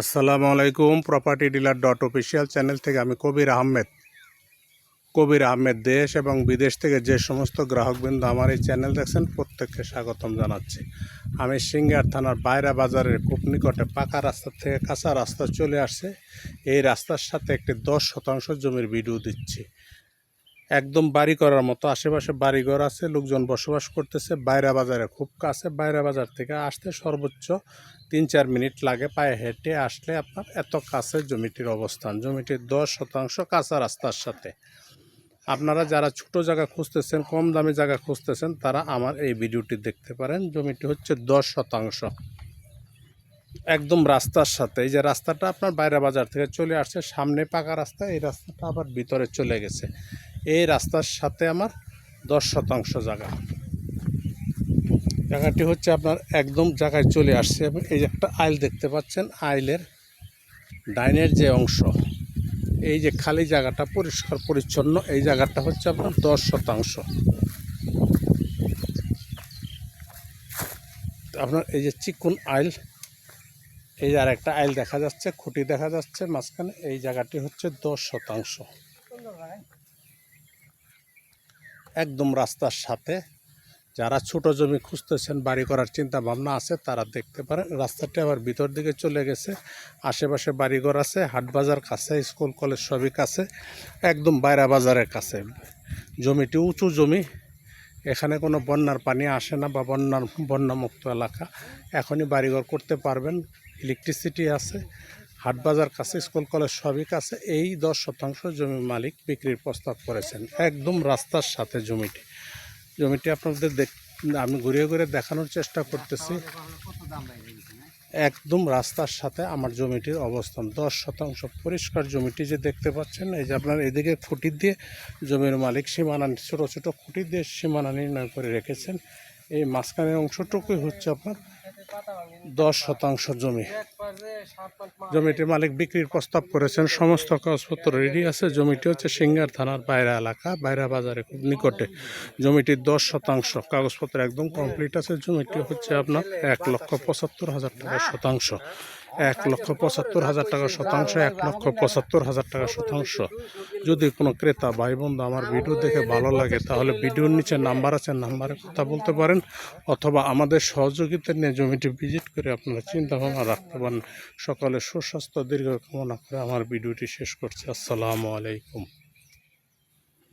আসসালামু আলাইকুম property dealer dot official channel থেকে আমি কবির আহমেদ। কবির আহমেদ, দেশ এবং বিদেশ থেকে যে সমস্ত গ্রাহকবৃন্দ আমার এই চ্যানেল দেখছেন, প্রত্যেককে স্বাগতম জানাচ্ছি। আমি সিঙ্গার থানার বাইরা বাজারের খুব নিকটে পাকা রাস্তা থেকে কাঁচা রাস্তা চলে আসছে। এই রাস্তার সাথে একটি দশ শতাংশ জমির ভিডিও দিচ্ছি। একদম বাড়ি করার মতো। আশেপাশে বাড়িঘর আছে, লোকজন বসবাস করতেছে। বাইরা বাজারে খুব কাছে, বাইরা বাজার থেকে আসতে সর্বোচ্চ তিন চার মিনিট লাগে পায়ে হেঁটে আসলে আপনার এত কাছে জমিটির অবস্থান। জমিটির দশ শতাংশ কাঁচা রাস্তার সাথে। আপনারা যারা ছোট জায়গা খুঁজতেছেন, কম দামি জায়গা খুঁজতেছেন, তারা আমার এই ভিডিওটি দেখতে পারেন। জমিটি হচ্ছে দশ শতাংশ। একদম রাস্তার সাথে। এই যে রাস্তাটা আপনার বাইরে বাজার থেকে চলে আসছে, সামনে পাকা রাস্তা, এই রাস্তাটা আবার ভিতরে চলে গেছে। এই রাস্তার সাথে আমার দশ শতাংশ জায়গা। জায়গাটি হচ্ছে আপনার একদম জায়গায় চলে আসছে এবং এই যে একটা আইল দেখতে পাচ্ছেন, আইলের ডাইনের যে অংশ, এই যে খালি জায়গাটা পরিষ্কার পরিচ্ছন্ন, এই জায়গাটা হচ্ছে আপনার দশ শতাংশ। আপনার এই যে চিকুন আইল, এই আর একটা আইল দেখা যাচ্ছে, খুঁটি দেখা যাচ্ছে, মাঝখানে এই জায়গাটি হচ্ছে দশ শতাংশ। একদম রাস্তার সাথে। যারা ছোট জমি খুঁজতেছেন, বাড়ি করার চিন্তা ভাবনা আছে, তারা দেখতে পারেন। রাস্তাটি আবার ভিতর দিকে চলে গেছে। আশেপাশে বাড়িঘর আছে হাট বাজার কাছে, স্কুল, কলেজ সবই কাছে, একদম বাইরা বাজারের কাছে। জমিটি উঁচু জমি। এখানে কোনো বন্যার পানি আসে না বা বন্যার বন্যামুক্ত এলাকা। এখনই বাড়িঘর করতে পারবেন। ইলেকট্রিসিটি আছে। হাট বাজার কাছে, স্কুল, কলেজ সবই কাছে এই দশ শতাংশ জমি মালিক বিক্রির প্রস্তাব করেছেন। একদম রাস্তার সাথে জমিটি। জমিটি আপনাদের দেখ, আমি ঘুরিয়ে ঘুরে দেখানোর চেষ্টা করতেছি। একদম রাস্তার সাথে আমার জমিটির অবস্থান। দশ শতাংশ পরিষ্কার জমিটি যে দেখতে পাচ্ছেন, এই যে আপনার এদিকে খুঁটি দিয়ে জমির মালিক সীমানা, ছোটো ছোটো খুঁটি দিয়ে সীমানা নির্ণয় করে রেখেছেন। এই মাঝখানের অংশটুকুই হচ্ছে আপনার দশ শতাংশ জমি। জমিটির মালিক বিক্রির প্রস্তাব করেছেন। সমস্ত কাগজপত্র রেডি আছে। জমিটি হচ্ছে সিঙ্গার থানার বাইরা এলাকা, বাইরা বাজারে খুব নিকটে। জমিটির দশ শতাংশ। কাগজপত্র একদম কমপ্লিট আছে। জমিটি হচ্ছে আপনার এক লক্ষ পঁচাত্তর হাজার টাকা শতাংশ। এক লক্ষ পঁচাত্তর হাজার টাকা শতাংশ, এক লক্ষ পঁচাত্তর হাজার টাকা শতাংশ। যদি কোনো ক্রেতা ভাই বন্ধু আমার ভিডিও দেখে ভালো লাগে, তাহলে ভিডিওর নিচে নাম্বার আছে, নাম্বারে কথা বলতে পারেন, অথবা আমাদের সহযোগিতা নিয়ে জমিটি ভিজিট করে আপনারা চিন্তাভাবনা রাখতে পারেন। সকালে সুস্বাস্থ্য, দীর্ঘ কামনা করে আমার ভিডিওটি শেষ করছি। আসসালামু আলাইকুম।